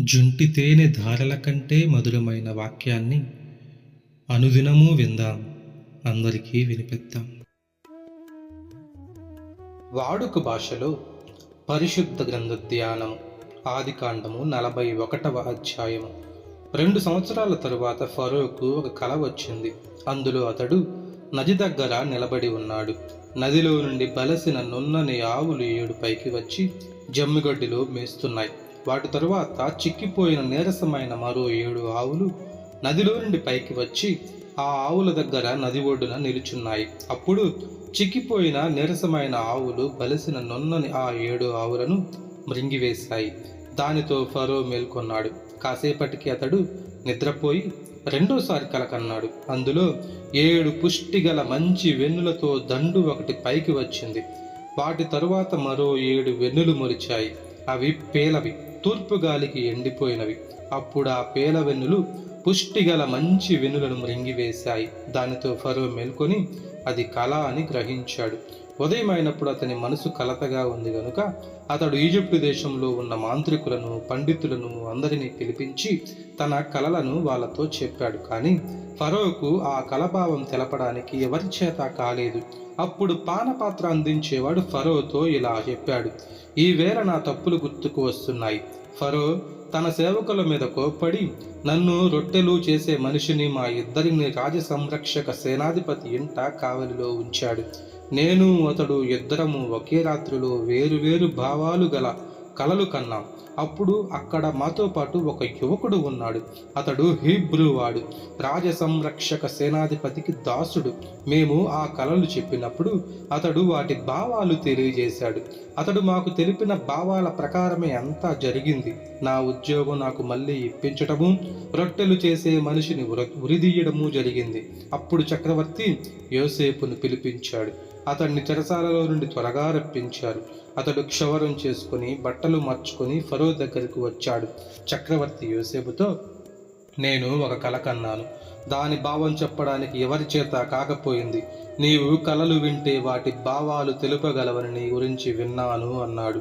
జుంటి తేనె ధారల కంటే మధురమైన వాక్యాన్ని అనుదినము విందాం. అందరికీ వినిపిద్దాం. వాడుక భాషలో పరిశుద్ధ గ్రంథ ధ్యానం ఆదికాండము నలభై ఒకటవ అధ్యాయము. రెండు సంవత్సరాల తరువాత ఫరోకు ఒక కల వచ్చింది. అందులో అతడు నది దగ్గర నిలబడి ఉన్నాడు. నదిలో నుండి బలసిన నున్నని ఆవులు ఏడు పైకి వచ్చి జమ్మిగడ్డిలో మేస్తున్నాయి. వాటి తరువాత చిక్కిపోయిన నీరసమైన మరో ఏడు ఆవులు నదిలో నుండి పైకి వచ్చి ఆ ఆవుల దగ్గర నది ఒడ్డున నిలుచున్నాయి. అప్పుడు చిక్కిపోయిన నీరసమైన ఆవులు బలిసిన నొన్నని ఆ ఏడు ఆవులను మృంగివేశాయి. దానితో ఫరో మేల్కొన్నాడు. కాసేపటికి అతడు నిద్రపోయి రెండోసారి కలకన్నాడు. అందులో ఏడు పుష్టిగల మంచి వెన్నులతో దండు ఒకటి పైకి వచ్చింది. వాటి తరువాత మరో ఏడు వెన్నులు మొరిచాయి. అవి పేలవి. తూర్పు గాలికి ఎండిపోయినవి. అప్పుడు ఆ పేల వెన్నులు పుష్టిగల మంచి వెన్నులను మృంగివేశాయి. దానితో ఫరో మేల్కొని అది కళ అని గ్రహించాడు. ఉదయం అయినప్పుడు అతని మనసు కలతగా ఉంది గనుక అతడు ఈజిప్టు దేశంలో ఉన్న మాంత్రికులను పండితులను అందరినీ పిలిపించి తన కలలను వాళ్ళతో చెప్పాడు. కానీ ఫరోకు ఆ కలభావం తెలపడానికి ఎవరి చేత కాలేదు. అప్పుడు పానపాత్ర అందించేవాడు ఫరోతో ఇలా చెప్పాడు. ఈ నా తప్పులు గుర్తుకు వస్తున్నాయి. ఫరో తన సేవకుల మీద కోప్పడి నన్ను రొట్టెలు చేసే మనిషిని మా ఇద్దరిని రాజ సంరక్షక సేనాధిపతి ఇంట కావలిలో ఉంచాడు. నేను అతడు ఇద్దరము ఒకే రాత్రిలో వేరు వేరు భావాలు గల కలలు కన్నాం. అప్పుడు అక్కడ మాతో పాటు ఒక యువకుడు ఉన్నాడు. అతడు హీబ్రూ వాడు. రాజ సంరక్షక సేనాధిపతికి దాసుడు. మేము ఆ కలలు చెప్పినప్పుడు అతడు వాటి భావాలు తెలియజేశాడు. అతడు మాకు తెలిపిన భావాల ప్రకారమే అంతా జరిగింది. నా ఉద్యోగం నాకు మళ్ళీ ఇప్పించటము రొట్టెలు చేసే మనిషిని ఉర ఉరిదీయడము జరిగింది. అప్పుడు చక్రవర్తి యోసేపును పిలిపించాడు. అతన్ని చెరసాలలో నుండి త్వరగా రప్పించారు అతడు క్షవరం చేసుకుని బట్టలు మార్చుకొని ఫరో దగ్గరికి వచ్చాడు. చక్రవర్తి యోసేపుతో నేను ఒక కల కన్నాను. దాని భావం చెప్పడానికి ఎవరి చేత కాకపోయింది? నీవు కలలు వింటే వాటి భావాలు తెలుపగలవని నీ గురించి విన్నాను అన్నాడు.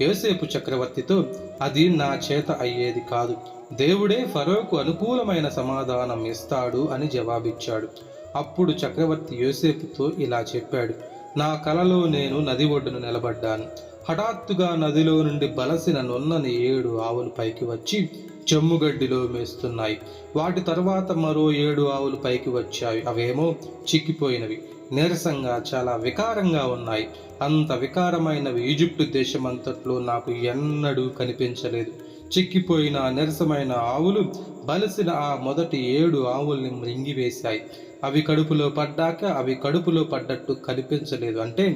యోసేపు చక్రవర్తితో అది నా చేత అయ్యేది కాదు. దేవుడే ఫరోకు అనుకూలమైన సమాధానం ఇస్తాడు అని జవాబిచ్చాడు. అప్పుడు చక్రవర్తి యోసేపుతో ఇలా చెప్పాడు నా కలలో నేను నది ఒడ్డున నిలబడ్డాను. హఠాత్తుగా నదిలో నుండి బలసిన నున్నని ఏడు ఆవులు పైకి వచ్చి చెమ్ముగడ్డిలో మేస్తున్నాయి. వాటి తర్వాత మరో ఏడు ఆవులు పైకి వచ్చాయి. అవేమో చిక్కిపోయినవి. నీరసంగా చాలా వికారంగా ఉన్నాయి. అంత వికారమైనవి ఈజిప్టు దేశమంతట్లో నాకు ఎన్నడూ కనిపించలేదు. చిక్కిపోయిన నీరసమైన ఆవులు బలిసిన ఆ మొదటి ఏడు ఆవుల్ని మృంగివేశాయి. అవి కడుపులో పడ్డాక అవి కడుపులో పడ్డట్టు కనిపించలేదు. అంటే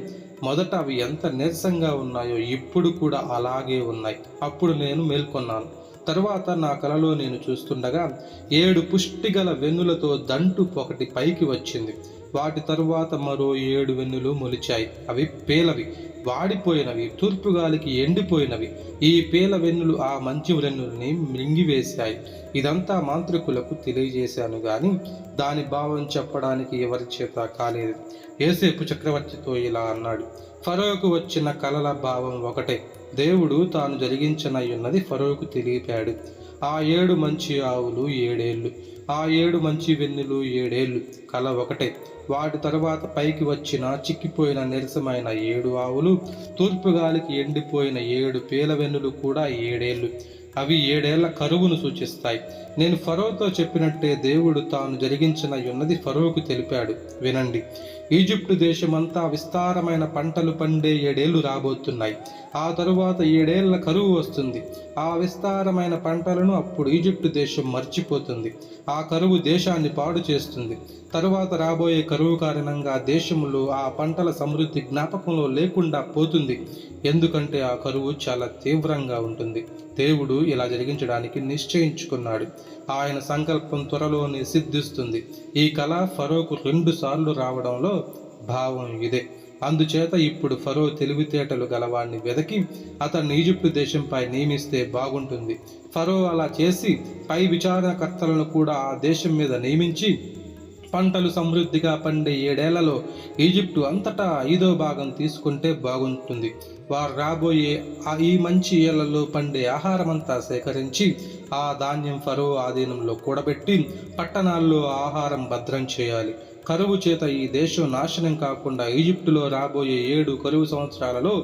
మొదట అవి ఎంత నీరసంగా ఉన్నాయో ఇప్పుడు కూడా అలాగే ఉన్నాయి. అప్పుడు నేను మేల్కొన్నాను. తర్వాత నా కలలో నేను చూస్తుండగా ఏడు పుష్టిగల వెన్నులతో దంటు ఒకటి పైకి వచ్చింది. వాటి తరువాత మరో ఏడు వెన్నులు మొలిచాయి. అవి పేలవి. వాడిపోయినవి తూర్పుగాలికి ఎండిపోయినవి. ఈ పేల వెన్నులు ఆ మంచి వెన్నుల్ని మింగివేశాయి. ఇదంతా మాంత్రికులకు తెలియజేశాను గాని దాని భావం చెప్పడానికి ఎవరి చేత కాలేదు. ఏసేపు చక్రవర్తితో ఇలా అన్నాడు ఫరోకు వచ్చిన కలల భావం ఒకటే. దేవుడు తాను జరిగించనయ్యున్నది ఫరోకు తెలిపాడు ఆ ఏడు మంచి ఆవులు ఏడేళ్ళు. ఆ ఏడు మంచి వెన్నులు ఏడేళ్ళు కల ఒకటే. వాటి తరువాత పైకి వచ్చిన చిక్కిపోయిన నిరసమైన ఏడు ఆవులు తూర్పు గాలికి ఎండిపోయిన ఏడు పేల వెన్నులు కూడా ఏడేళ్ళు. అవి ఏడేళ్ళ కరువును సూచిస్తాయి. నేను ఫరోతో చెప్పినట్టే దేవుడు తాను జరిగించిన ఉన్నది ఫరోకు తెలిపాడు. వినండి. ఈజిప్టు దేశమంతా విస్తారమైన పంటలు పండే ఏడేళ్ళు రాబోతున్నాయి. ఆ తరువాత ఏడేళ్ళ కరువు వస్తుంది. ఆ విస్తారమైన పంటలను అప్పుడు ఈజిప్టు దేశం మర్చిపోతుంది. ఆ కరువు దేశాన్ని పాడు చేస్తుంది. తరువాత రాబోయే కరువు కారణంగా దేశంలో ఆ పంటల సమృద్ధి జ్ఞాపకంలో లేకుండా పోతుంది. ఎందుకంటే ఆ కరువు చాలా తీవ్రంగా ఉంటుంది. దేవుడు ఇలా జరిగించడానికి నిశ్చయించుకున్నాడు. ఆయన సంకల్పం త్వరలోనే సిద్ధిస్తుంది. ఈ కళ ఫరోకు రెండు సార్లు రావడంలో భావం ఇదే. అందుచేత ఇప్పుడు ఫరో తెలివితేటలు గలవాణ్ణి వెదకి అతన్ని ఈజిప్టు దేశంపై నియమిస్తే బాగుంటుంది. ఫరో అలా చేసి పై విచారణకర్తలను కూడా ఆ దేశం మీద నియమించి పంటలు సమృద్ధిగా పండే ఏడేళ్ళలో ఈజిప్టు అంతటా ఐదో భాగం తీసుకుంటే బాగుంటుంది. వారు రాబోయే ఈ మంచి ఏళ్ళలో పండే ఆహారమంతా సేకరించి ఆ ధాన్యం ఫరో ఆధీనంలో కూడబెట్టి పట్టణాల్లో ఆహారం భద్రం చేయాలి. కరువు చేత ఈ దేశం నాశనం కాకుండా ఈజిప్టులో రాబోయే ఏడు కరువు సంవత్సరాలలో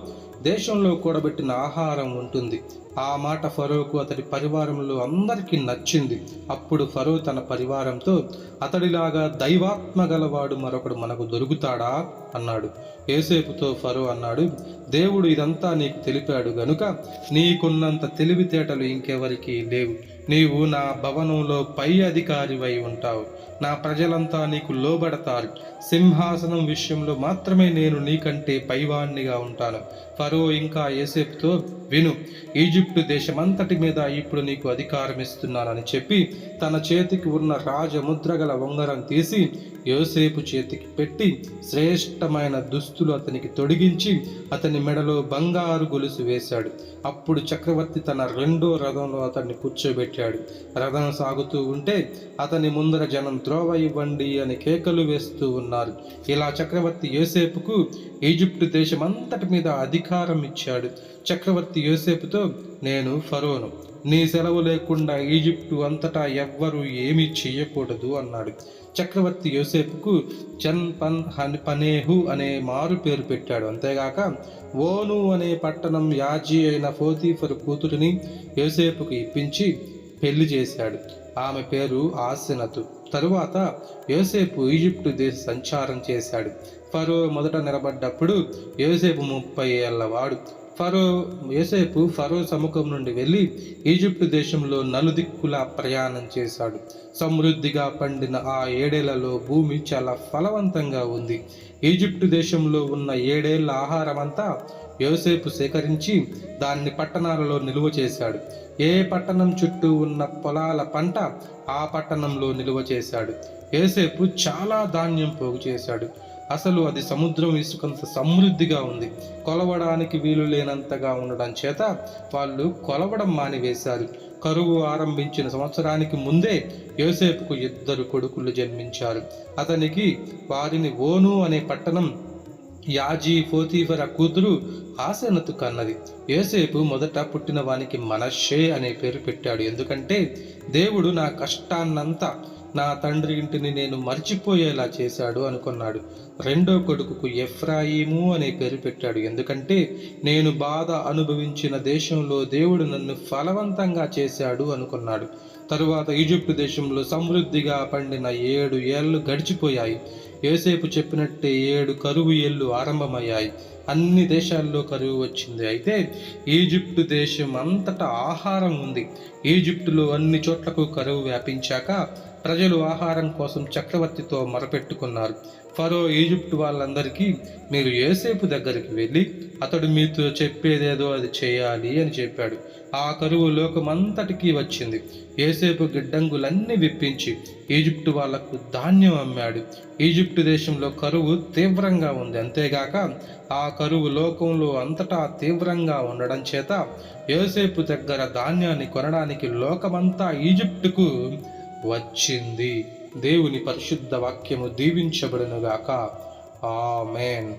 దేశంలో కూడబెట్టిన ఆహారం ఉంటుంది. ఆ మాట ఫరోకు అతడి పరివారంలో అందరికీ నచ్చింది. అప్పుడు ఫరో తన పరివారంతో అతడిలాగా దైవాత్మ గలవాడు మరొకడు మనకు దొరుకుతాడా? అన్నాడు. ఏసేపుతో ఫరో అన్నాడు దేవుడు ఇదంతా నీకు తెలిపాడు గనుక నీకున్నంత తెలివితేటలు ఇంకెవరికీ లేవు. నీవు నా భవనంలో పై అధికారివై ఉంటావు. నా ప్రజలంతా నీకు లోబడతారు. సింహాసనం విషయంలో మాత్రమే నేను నీకంటే పైవాణ్ణిగా ఉంటాను. ఫరో ఇంకా ఏసేపుతో విను ఈజిప్టు దేశమంతటి మీద ఇప్పుడు నీకు అధికారం ఇస్తున్నానని చెప్పి తన చేతికి ఉన్న రాజముద్ర గల ఉంగరం తీసి యోసేపు చేతికి పెట్టి శ్రేష్టమైన దుస్తులు అతనికి తొడిగించి అతని మెడలో బంగారు గొలుసు వేశాడు. అప్పుడు చక్రవర్తి తన రెండో రథంలో అతన్ని కూర్చోబెట్టాడు. రథం సాగుతూ ఉంటే అతని ముందర జనం త్రోవ ఇవ్వండి అని కేకలు వేస్తూ ఉన్నారు. ఇలా చక్రవర్తి యోసేపుకు ఈజిప్టు దేశమంతటి మీద అధికారం ఇచ్చాడు. చక్రవర్తి యోసేపుతో నేను ఫరోను నీ సెలవు లేకుండా ఈజిప్టు అంతటా ఎవ్వరూ ఏమీ చేయకూడదు అన్నాడు. చక్రవర్తి యోసేపుకు చన్ పన్ హన్ పనేహు అనే మారు పేరు పెట్టాడు. అంతేగాక ఓను అనే పట్టణం యాజీ అయిన ఫోతీఫర్ కూతురిని యోసేపుకు ఇప్పించి పెళ్ళి చేశాడు. ఆమె పేరు ఆసినతు. తరువాత యోసేపు ఈజిప్టు దేశ సంచారం చేశాడు. ఫరో మొదట నిలబడ్డప్పుడు యోసేపు ముప్పై ఏళ్ళవాడు ఫరో యోసేపు ఫరో సముఖం నుండి వెళ్ళి ఈజిప్టు దేశంలో నలుదిక్కులా ప్రయాణం చేశాడు. సమృద్ధిగా పండిన ఆ ఏడేళ్ళలో భూమి చాలా ఫలవంతంగా ఉంది. ఈజిప్టు దేశంలో ఉన్న ఏడేళ్ళ ఆహారం అంతా యోసేపు సేకరించి దాన్ని పట్టణాలలో నిలువ చేశాడు. ఏ పట్టణం చుట్టూ ఉన్న పొలాల పంట ఆ పట్టణంలో నిలువ చేశాడు. యోసేపు చాలా ధాన్యం పోగు చేశాడు. అసలు అది సముద్రం ఇసుకంత సమృద్ధిగా ఉంది. కొలవడానికి వీలు లేనంతగా ఉండడం చేత వాళ్ళు కొలవడం మానివేశారు. కరువు ఆరంభించిన సంవత్సరానికి ముందే యోసేపుకు ఇద్దరు కొడుకులు జన్మించారు. అతనికి వారిని ఓను అనే పట్టణం యాజీ పోతీఫర కూతురు ఆసనతు కన్నది. యోసేపు మొదట పుట్టిన వానికి మనషే అనే పేరు పెట్టాడు. ఎందుకంటే దేవుడు నా కష్టాన్నంతా నా తండ్రి ఇంటిని నేను మర్చిపోయేలా చేశాడు అనుకున్నాడు. రెండో కొడుకుకు ఎఫ్రాయిము అనే పేరు పెట్టాడు. ఎందుకంటే నేను బాధ అనుభవించిన దేశంలో దేవుడు నన్ను ఫలవంతంగా చేశాడు అనుకున్నాడు. తరువాత ఈజిప్టు దేశంలో సమృద్ధిగా పండిన ఏడు ఏళ్ళు గడిచిపోయాయి. యోసేపు చెప్పినట్టే ఏడు కరువు ఏళ్ళు ఆరంభమయ్యాయి. అన్ని దేశాల్లో కరువు వచ్చింది. అయితే ఈజిప్టు దేశం అంతటా ఆహారం ఉంది. ఈజిప్టులో అన్ని చోట్లకు కరువు వ్యాపించాక ప్రజలు ఆహారం కోసం చక్రవర్తితో మొరపెట్టుకున్నారు. ఫరో ఈజిప్టు వాళ్ళందరికీ మీరు ఏసేపు దగ్గరికి వెళ్ళి అతడు మీతో చెప్పేదేదో అది చేయాలి అని చెప్పాడు. ఆ కరువు లోకమంతటికీ వచ్చింది. ఏసేపు గిడ్డంగులన్నీ విప్పించి ఈజిప్టు వాళ్ళకు ధాన్యం అమ్మాడు. ఈజిప్టు దేశంలో కరువు తీవ్రంగా ఉంది. అంతేగాక ఆ కరువు లోకంలో అంతటా తీవ్రంగా ఉండడం చేత ఏసేపు దగ్గర ధాన్యాన్ని కొనడానికి లోకమంతా ఈజిప్టుకు వచ్చింది. దేవుని పరిశుద్ధ వాక్యము దీవించబడునుగాక. ఆమెన్.